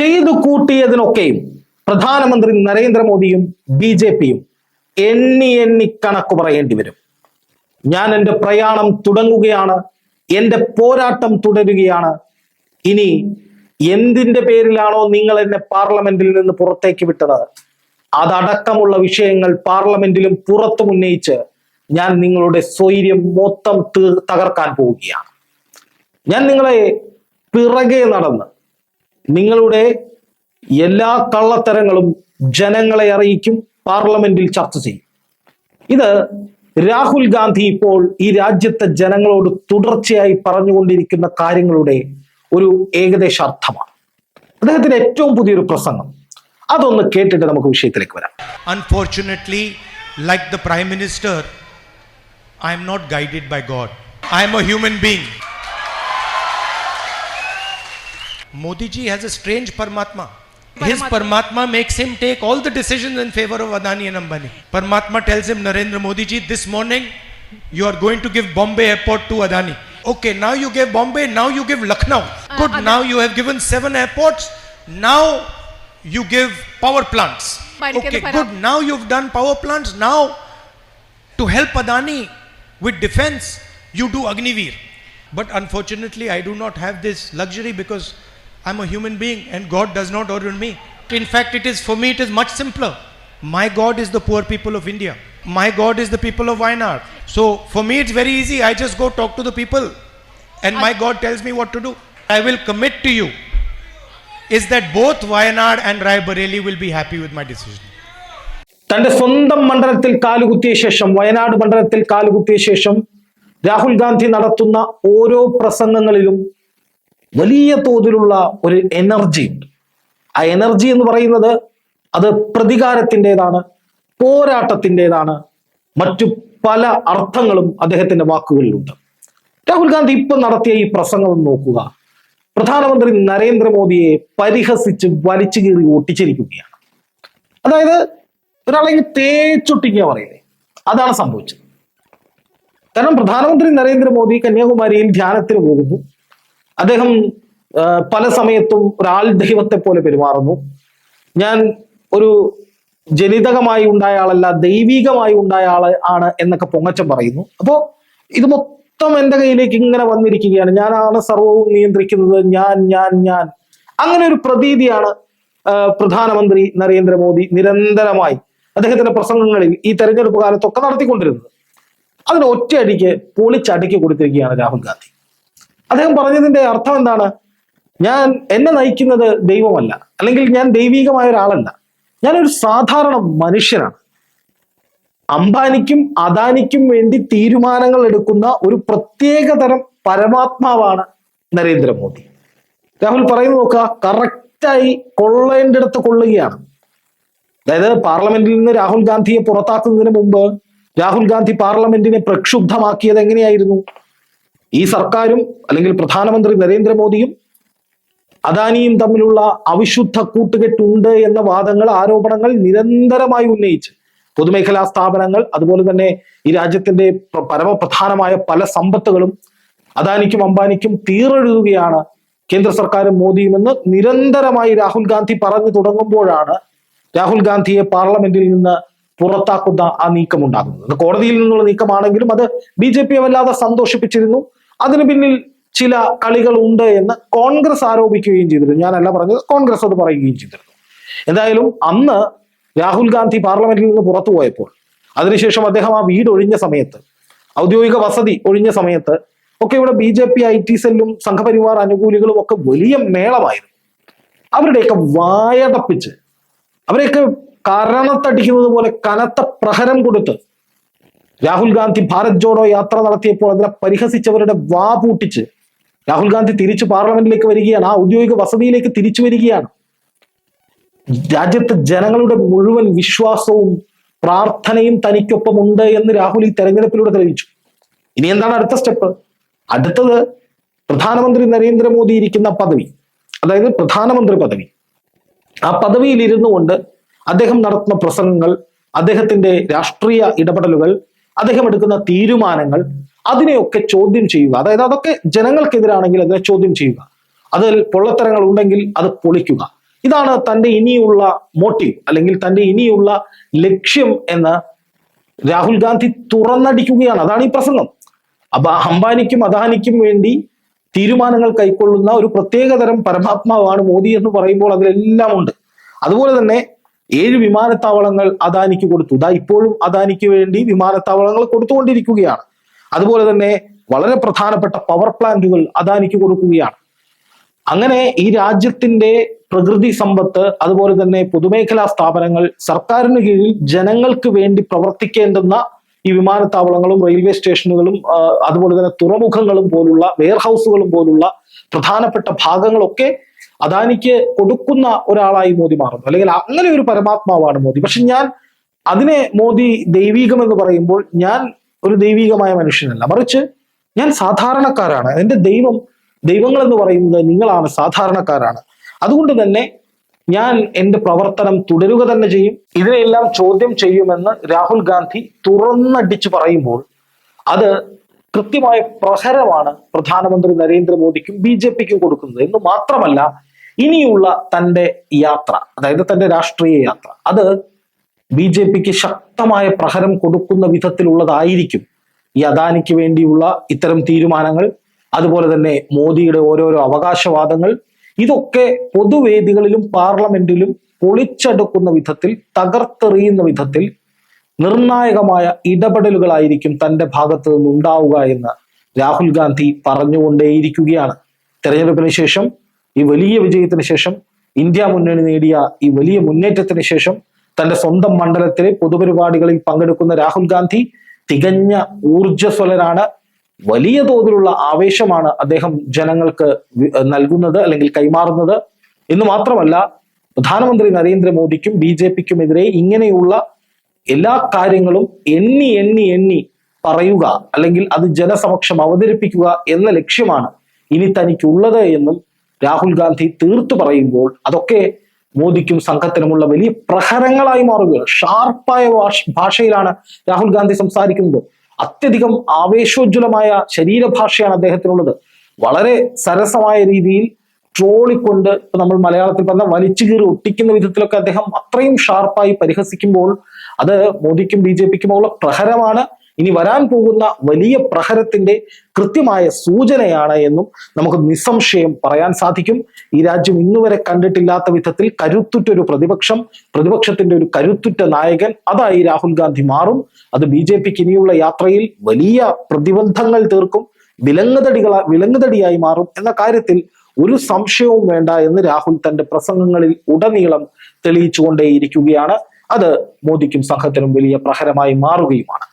ചെയ്തു കൂട്ടിയതിനൊക്കെയും പ്രധാനമന്ത്രി നരേന്ദ്രമോദിയും ബി ജെ പിയും എണ്ണി എണ്ണി കണക്ക് പറയേണ്ടി വരും. ഞാൻ എന്റെ പ്രയാണം തുടങ്ങുകയാണ് എന്റെ പോരാട്ടം തുടരുകയാണ്. ഇനി എന്തിന്റെ പേരിലാണോ നിങ്ങൾ എന്നെ പാർലമെന്റിൽ നിന്ന് പുറത്തേക്ക് വിട്ടത്? അതടക്കമുള്ള വിഷയങ്ങൾ പാർലമെന്റിലും പുറത്തും ഉന്നയിച്ച് ഞാൻ നിങ്ങളുടെ സ്വൈര്യം മൊത്തം തീർ- തകർക്കാൻ പോവുകയാണ്. ഞാൻ നിങ്ങളെ പിറകെ നടന്ന് നിങ്ങളുടെ എല്ലാ കള്ളത്തരങ്ങളും ജനങ്ങളെ അറിയിക്കും പാർലമെന്റിൽ ചർച്ച ചെയ്യും. ഇത് രാഹുൽ ഗാന്ധി ഇപ്പോൾ ഈ രാജ്യത്തെ ജനങ്ങളോട് തുടർച്ചയായി പറഞ്ഞുകൊണ്ടിരിക്കുന്ന കാര്യങ്ങളുടെ ഒരു ഏകദേശ അർത്ഥമാണ് അദ്ദേഹത്തിന്റെ ഏറ്റവും പുതിയൊരു പ്രസംഗം. അതൊന്ന് കേട്ടിട്ട് നമുക്ക് വിഷയത്തിലേക്ക് വരാം. Unfortunately, like the prime minister I am not guided by God I am a human being. Modi ji has a strange Paramatma. His Paramatma makes him take all the decisions in favor of Adani and Ambani. Paramatma tells him, Narendra Modi ji, this morning you are going to give Bombay airport to Adani. Okay, now you gave Bombay, now you give Lucknow. Good, Adani. now you have given seven airports. Now you give power plants. Okay, good. Now you've done power plants. Now to help Adani with defense, you do Agniveer. But unfortunately, I do not have this luxury because I'm a human being and God does not order me. In fact, it is for me, it is much simpler. My God is the poor people of India. My God is the people of Wayanad. So for me, it's very easy. I just go talk to the people and my God tells me what to do. I will commit to you is that both Wayanad and Rai Bareli will be happy with my decision. തന്റെ സ്വന്തം മണ്ഡലത്തിൽ കാലുകുത്തിയ ശേഷം വയനാട് മണ്ഡലത്തിൽ കാലുകുത്തിയ ശേഷം രാഹുൽ ഗാന്ധി നടത്തുന്ന ഓരോ പ്രസംഗങ്ങളിലും വലിയ തോതിലുള്ള ഒരു എനർജി. ഉണ്ട് ആ എനർജി എന്ന് പറയുന്നത് അത് പ്രതികാരത്തിന്റെതാണ് പോരാട്ടത്തിന്റെതാണ് മറ്റു പല അർത്ഥങ്ങളും അദ്ദേഹത്തിന്റെ വാക്കുകളിലുണ്ട്. രാഹുൽ ഗാന്ധി ഇപ്പൊ നടത്തിയ ഈ പ്രസംഗം നോക്കുക. പ്രധാനമന്ത്രി നരേന്ദ്രമോദിയെ പരിഹസിച്ച് വലിച്ചു കീറി ഒട്ടിച്ചിരിക്കുകയാണ്. അതായത് ഒരാളെ തേച്ചൊട്ടിക്കുക പറയില്ലേ അതാണ് സംഭവിച്ചത്. കാരണം പ്രധാനമന്ത്രി നരേന്ദ്രമോദി കന്യാകുമാരിയിൽ ധ്യാനത്തിന് പോകുന്നു. അദ്ദേഹം പല സമയത്തും ഒരാൾ ദൈവത്തെ പോലെ പെരുമാറുന്നു. ഞാൻ ഒരു ജനിതകമായി ഉണ്ടായ ആളല്ല ദൈവികമായി ഉണ്ടായ ആൾ ആണ് എന്നൊക്കെ പൊങ്ങച്ചം പറയുന്നു. അപ്പോ ഇത് മൊത്തം എന്റെ കയ്യിലേക്ക് ഇങ്ങനെ വന്നിരിക്കുകയാണ്. ഞാനാണ് സർവവും നിയന്ത്രിക്കുന്നത്. ഞാൻ ഞാൻ ഞാൻ. അങ്ങനെ ഒരു പ്രതീതിയാണ് പ്രധാനമന്ത്രി നരേന്ദ്രമോദി നിരന്തരമായി അദ്ദേഹത്തിന്റെ പ്രസംഗങ്ങളിൽ ഈ തെരഞ്ഞെടുപ്പ് കാലത്തൊക്കെ നടത്തിക്കൊണ്ടിരുന്നത്. അതിന് ഒറ്റയടിക്ക് പൊളിച്ചടുക്കി കൊടുത്തിരിക്കുകയാണ് രാഹുൽ ഗാന്ധി. അദ്ദേഹം പറഞ്ഞതിന്റെ അർത്ഥം എന്താണ്? ഞാൻ എന്നെ നയിക്കുന്നത് ദൈവമല്ല. അല്ലെങ്കിൽ ഞാൻ ദൈവീകമായ ഒരാളല്ല. ഞാനൊരു സാധാരണ മനുഷ്യനാണ്. അംബാനിക്കും അദാനിക്കും വേണ്ടി തീരുമാനങ്ങൾ എടുക്കുന്ന ഒരു പ്രത്യേക തരം പരമാത്മാവാണ് നരേന്ദ്രമോദി. രാഹുൽ പറയുന്നത് നോക്കുക കറക്റ്റായി അടുത്ത് കൊള്ളുകയാണ്. അതായത് പാർലമെന്റിൽ നിന്ന് രാഹുൽ ഗാന്ധിയെ പുറത്താക്കുന്നതിന് മുമ്പ് രാഹുൽ ഗാന്ധി പാർലമെന്റിനെ പ്രക്ഷുബ്ധമാക്കിയത് എങ്ങനെയായിരുന്നു? ഈ സർക്കാരും അല്ലെങ്കിൽ പ്രധാനമന്ത്രി നരേന്ദ്രമോദിയും അദാനിയും തമ്മിലുള്ള അവിശുദ്ധ കൂട്ടുകെട്ടുണ്ട് എന്ന വാദങ്ങൾ ആരോപണങ്ങൾ നിരന്തരമായി ഉന്നയിച്ച് പൊതുമേഖലാ സ്ഥാപനങ്ങൾ അതുപോലെ തന്നെ ഈ രാജ്യത്തിന്റെ പ്ര- പരമപ്രധാനമായ പല സമ്പത്തുകളും അദാനിക്കും അംബാനിക്കും തീറെഴുതുകയാണ് കേന്ദ്ര സർക്കാരും മോദിയുമെന്ന് നിരന്തരമായി രാഹുൽ ഗാന്ധി പറഞ്ഞു തുടങ്ങുമ്പോഴാണ് രാഹുൽ ഗാന്ധിയെ പാർലമെന്റിൽ നിന്ന് പുറത്താക്കുന്ന ആ നീക്കം ഉണ്ടാകുന്നത് കോടതിയിൽ നിന്നുള്ള നീക്കമാണെങ്കിലും അത് ബി ജെ പിയെ വല്ലാതെ സന്തോഷിപ്പിച്ചിരുന്നു. അതിന് പിന്നിൽ ചില കളികൾ ഉണ്ട് എന്ന് കോൺഗ്രസ് ആരോപിക്കുകയും ചെയ്തിരുന്നു. ഞാനല്ല പറഞ്ഞത് കോൺഗ്രസ് അത് പറയുകയും ചെയ്തിരുന്നു. എന്തായാലും അന്ന് രാഹുൽ ഗാന്ധി പാർലമെന്റിൽ നിന്ന് പുറത്തു പോയപ്പോൾ അതിനുശേഷം അദ്ദേഹം ആ വീട് ഒഴിഞ്ഞ സമയത്ത് ഔദ്യോഗിക വസതി ഒഴിഞ്ഞ സമയത്ത് ഒക്കെ ഇവിടെ B J P I T സെല്ലും സംഘപരിവാർ അനുകൂലികളും ഒക്കെ വലിയ മേളമായിരുന്നു. അവരുടെയൊക്കെ വായടപ്പിച്ച് അവരെയൊക്കെ കരണത്തടിക്കുന്നത് പോലെ കനത്ത പ്രഹരം കൊടുത്ത് രാഹുൽ ഗാന്ധി ഭാരത് ജോഡോ യാത്ര നടത്തിയപ്പോൾ അതിനെ പരിഹസിച്ചവരുടെ വാ പൂട്ടിച്ച് രാഹുൽ ഗാന്ധി തിരിച്ചു പാർലമെന്റിലേക്ക് വരികയാണ്. ആ ഔദ്യോഗിക വസതിയിലേക്ക് തിരിച്ചു വരികയാണ്. രാജ്യത്തെ ജനങ്ങളുടെ മുഴുവൻ വിശ്വാസവും പ്രാർത്ഥനയും തനിക്കൊപ്പം ഉണ്ട് എന്ന് രാഹുൽ ഈ തെരഞ്ഞെടുപ്പിലൂടെ തെളിയിച്ചു. ഇനി എന്താണ് അടുത്ത സ്റ്റെപ്പ്? അടുത്തത് പ്രധാനമന്ത്രി നരേന്ദ്രമോദി ഇരിക്കുന്ന പദവി. അതായത് പ്രധാനമന്ത്രി പദവി. ആ പദവിയിൽ ഇരുന്നു കൊണ്ട് അദ്ദേഹം നടത്തുന്ന പ്രസംഗങ്ങൾ അദ്ദേഹത്തിന്റെ രാഷ്ട്രീയ ഇടപെടലുകൾ അദ്ദേഹം എടുക്കുന്ന തീരുമാനങ്ങൾ അതിനെയൊക്കെ ചോദ്യം ചെയ്യുക. അതായത് അതൊക്കെ ജനങ്ങൾക്കെതിരാണെങ്കിൽ അതിനെ ചോദ്യം ചെയ്യുക. അതിൽ പൊള്ളത്തരങ്ങൾ ഉണ്ടെങ്കിൽ അത് പൊളിക്കുക. ഇതാണ് തന്റെ ഇനിയുള്ള മോട്ടീവ് അല്ലെങ്കിൽ തന്റെ ഇനിയുള്ള ലക്ഷ്യം എന്ന് രാഹുൽ ഗാന്ധി തുറന്നടിക്കുകയാണ്. അതാണ് ഈ പ്രസംഗം. അപ്പൊ അംബാനിക്കും അദാനിക്കും വേണ്ടി തീരുമാനങ്ങൾ കൈക്കൊള്ളുന്ന ഒരു പ്രത്യേകതരം പരമാത്മാവാണ് മോദി എന്ന് പറയുമ്പോൾ അതിലെല്ലാം ഉണ്ട്. അതുപോലെ തന്നെ ഏഴ് വിമാനത്താവളങ്ങൾ അദാനിക്ക് കൊടുത്തു. ഇതാ ഇപ്പോഴും അദാനിക്ക് വേണ്ടി വിമാനത്താവളങ്ങൾ കൊടുത്തുകൊണ്ടിരിക്കുകയാണ്. അതുപോലെ തന്നെ വളരെ പ്രധാനപ്പെട്ട പവർ പ്ലാന്റുകൾ അദാനിക്ക് കൊടുക്കുകയാണ്. അങ്ങനെ ഈ രാജ്യത്തിന്റെ പ്രകൃതി സമ്പത്ത് അതുപോലെ തന്നെ പൊതുമേഖലാ സ്ഥാപനങ്ങൾ സർക്കാരിന് കീഴിൽ ജനങ്ങൾക്ക് വേണ്ടി പ്രവർത്തിക്കേണ്ടുന്ന ഈ വിമാനത്താവളങ്ങളും റെയിൽവേ സ്റ്റേഷനുകളും അതുപോലെ തന്നെ തുറമുഖങ്ങളും പോലുള്ള വെയർഹൗസുകളും പോലുള്ള പ്രധാനപ്പെട്ട ഭാഗങ്ങളൊക്കെ അദാനിക്ക് കൊടുക്കുന്ന ഒരാളായി മോദി മാറുന്നു. അല്ലെങ്കിൽ അങ്ങനെ ഒരു പരമാത്മാവാണ് മോദി. പക്ഷെ ഞാൻ അതിനെ മോദി ദൈവീകം എന്ന് പറയുമ്പോൾ ഞാൻ ഒരു ദൈവീകമായ മനുഷ്യനല്ല. മറിച്ച് ഞാൻ സാധാരണക്കാരാണ്. എന്റെ ദൈവം ദൈവങ്ങൾ എന്ന് പറയുന്നത് നിങ്ങളാണ് സാധാരണക്കാരാണ്. അതുകൊണ്ട് തന്നെ ഞാൻ എന്റെ പ്രവർത്തനം തുടരുക തന്നെ ചെയ്യും. ഇതിനെല്ലാം ചോദ്യം ചെയ്യുമെന്ന് രാഹുൽ ഗാന്ധി തുറന്നടിച്ച് പറയുമ്പോൾ അത് കൃത്യമായ പ്രഹരമാണ് പ്രധാനമന്ത്രി നരേന്ദ്രമോദിക്കും ബി ജെ പിക്കും കൊടുക്കുന്നത്. എന്ന് മാത്രമല്ല ഇനിയുള്ള തന്റെ യാത്ര അതായത് തന്റെ രാഷ്ട്രീയ യാത്ര അത് ബി ജെ പിക്ക് ശക്തമായ പ്രഹരം കൊടുക്കുന്ന വിധത്തിലുള്ളതായിരിക്കും ഈ അദാനിക്ക് വേണ്ടിയുള്ള ഇത്തരം തീരുമാനങ്ങൾ അതുപോലെ തന്നെ മോദിയുടെ ഓരോരോ അവകാശവാദങ്ങൾ. ഇതൊക്കെ പൊതുവേദികളിലും പാർലമെന്റിലും പൊളിച്ചെടുക്കുന്ന വിധത്തിൽ തകർത്തെറിയുന്ന വിധത്തിൽ നിർണായകമായ ഇടപെടലുകളായിരിക്കും തന്റെ ഭാഗത്ത് നിന്നുണ്ടാവുക എന്ന് രാഹുൽ ഗാന്ധി പറഞ്ഞുകൊണ്ടേയിരിക്കുകയാണ്. തെരഞ്ഞെടുപ്പിന് ശേഷം ഈ വലിയ വിജയത്തിന് ശേഷം ഇന്ത്യ മുന്നണി നേടിയ ഈ വലിയ മുന്നേറ്റത്തിന് ശേഷം തന്റെ സ്വന്തം മണ്ഡലത്തിലെ പൊതുപരിപാടികളിൽ പങ്കെടുക്കുന്ന രാഹുൽ ഗാന്ധി തികഞ്ഞ ഊർജസ്വലരാണ്. വലിയ തോതിലുള്ള ആവേശമാണ് അദ്ദേഹം ജനങ്ങൾക്ക് നൽകുന്നത് അല്ലെങ്കിൽ കൈമാറുന്നത്. എന്ന് മാത്രമല്ല പ്രധാനമന്ത്രി നരേന്ദ്രമോദിക്കും ബി ജെ പിക്കുമെതിരെ ഇങ്ങനെയുള്ള എല്ലാ കാര്യങ്ങളും എണ്ണി എണ്ണി എണ്ണി പറയുക അല്ലെങ്കിൽ അത് ജനസമക്ഷം അവതരിപ്പിക്കുക എന്ന ലക്ഷ്യമാണ് ഇനി തനിക്കുള്ളത് എന്നും രാഹുൽ ഗാന്ധി തീർത്തു പറയുമ്പോൾ അതൊക്കെ മോദിക്കും സംഘത്തിനുമുള്ള വലിയ പ്രഹരങ്ങളായി മാറുകയാണ്. ഷാർപ്പായ ഭാഷയിലാണ് രാഹുൽ ഗാന്ധി സംസാരിക്കുന്നത്. അത്യധികം ആവേശോജ്വലമായ ശരീരഭാഷയാണ് അദ്ദേഹത്തിനുള്ളത്. വളരെ സരസമായ രീതിയിൽ ട്രോളിക്കൊണ്ട് ഇപ്പൊ നമ്മൾ മലയാളത്തിൽ പറഞ്ഞ വലിച്ചു കീറി ഒട്ടിക്കുന്ന വിധത്തിലൊക്കെ അദ്ദേഹം അത്രയും ഷാർപ്പായി പരിഹസിക്കുമ്പോൾ അത് മോദിക്കും ബി ജെ പിക്കുമുള്ള പ്രഹരമാണ്. ഇനി വരാൻ പോകുന്ന വലിയ പ്രഹരത്തിന്റെ കൃത്യമായ സൂചനയാണ് എന്നും നമുക്ക് നിസ്സംശയം പറയാൻ സാധിക്കും. ഈ രാജ്യം ഇന്നുവരെ കണ്ടിട്ടില്ലാത്ത വിധത്തിൽ കരുത്തുറ്റ ഒരു പ്രതിപക്ഷം പ്രതിപക്ഷത്തിന്റെ ഒരു കരുത്തുറ്റ നായകൻ അതായി രാഹുൽ ഗാന്ധി മാറും. അത് ബി ജെ പിക്ക് ഇനിയുള്ള യാത്രയിൽ വലിയ പ്രതിബന്ധങ്ങൾ തീർക്കും വിലങ്ങുതടികൾ വിലങ്ങുതടിയായി മാറും എന്ന കാര്യത്തിൽ ഒരു സംശയവും വേണ്ട എന്ന് രാഹുൽ തന്റെ പ്രസംഗങ്ങളിൽ ഉടനീളം തെളിയിച്ചുകൊണ്ടേയിരിക്കുകയാണ്. അത് മോദിക്കും സംഘത്തിനും വലിയ പ്രഹരമായി മാറുകയുമാണ്.